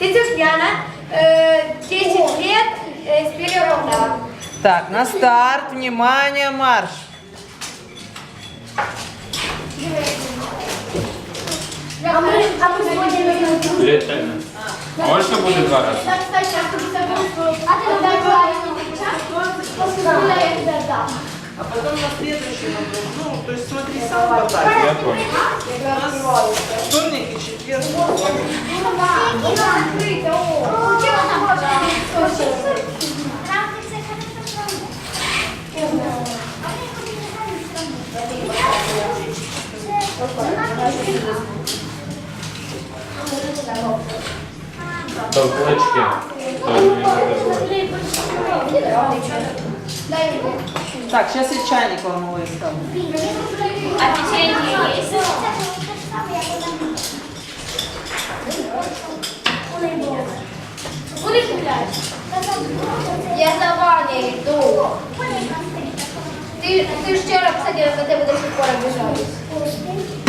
Ты Цукьяна, э, 10 лет, э, с перелома. Так, на старт, внимание, марш. А мы, а мы сегодня Літально. Можна буде два рази? А? А потом на следующий вопрос. Ну, то есть смотри сам вот так. Я понял. Толкучки. Так, сейчас и чайник вам выставлю. А печенье есть? Будешь гулять? Я за вами иду. Ты, ты ж вчора, кстати, за тебе до сих пор обижались.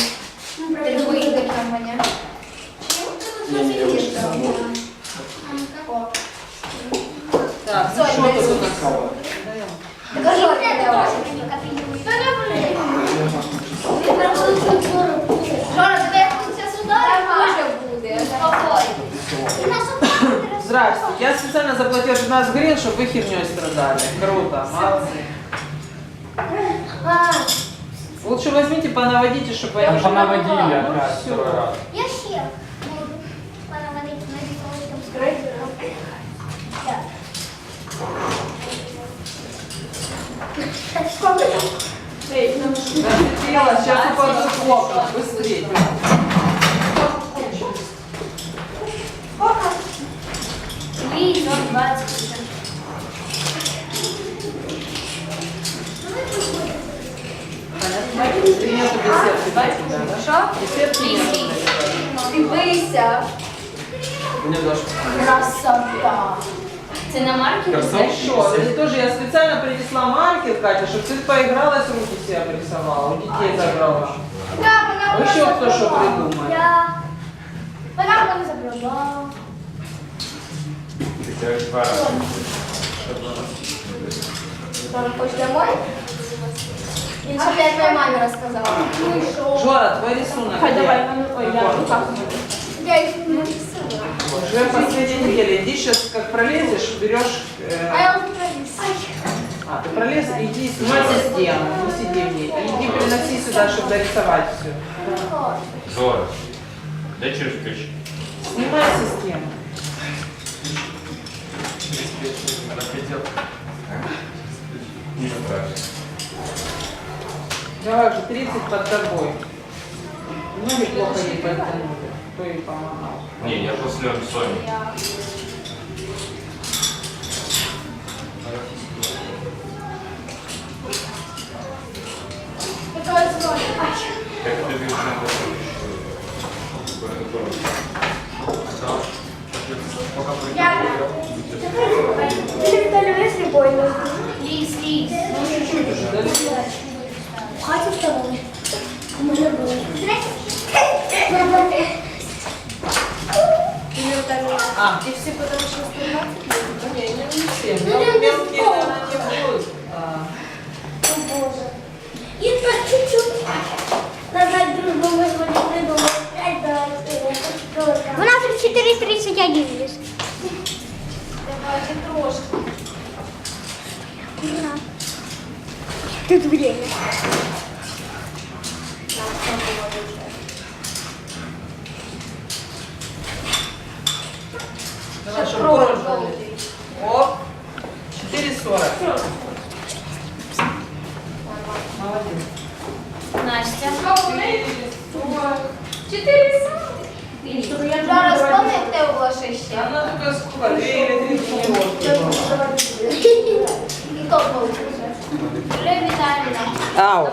думаєш, як там мене? Так, ну что тут у нас? Так що ти давай? Жора, тебе як це сюди, може буде. Здравствуйте. Я специально заплатил 16 гривен, чтобы вы херней страдали. Круто, молодцы. Лучше возьмите, понаводите, чтобы они... Там понаводили Ну, опять второй раз. Я ще буду понаводити на віконечком Зацепила, сейчас упадут окна. Быстрее. Сорок, двадцять. Ты нету десерта, дайте, да? да? Що? Десерт нету. Дивися. Мне даже Красота. Це на маркер? Хорошо, это тоже я специально принесла маркер, Катя, чтобы ты поигралась, руки себе порисовала, у детей забрала. Да, вона Еще кто что придумает? Я. Вона мене забрала. Хотя два раза. Тоже хочешь домой? Или что я твоей маме рассказала? Ну и что? Жора, твой рисунок. Хай, где? давай, ой, я руках Я их нарисовала. Уже последняя неделя. Иди сейчас, как пролезешь, берешь... э, А я уже провис. А, ты пролез, иди снимай систему, не сиди в ней. Иди приноси сюда, чтобы дорисовать все. Зора. Дай через ключ. Снимай систему. Не страшно. Давай уже 30 под тобой. Ноги плохо ей подтянули. Кто ей помогал? Не, я после Сони. Как ты видишь, Я. Ты Виталий, если больно. Лиз, Лиз. Хватит того. Можно было. А, И все потому что 120 не, не всем. Ну, не Мелкие, без наверное, не будут. А, И так чуть-чуть. Назад дружбу мы с вами придумали. У нас уже 4.31 лишь. Давайте трошки. Тут время. Молодец. Настя. Чотири сани. Щоб я зараз пам'ятаю ваше Она Вона така скупа, дві или три кулонки. І то був. Юлія Віталіна. Ау.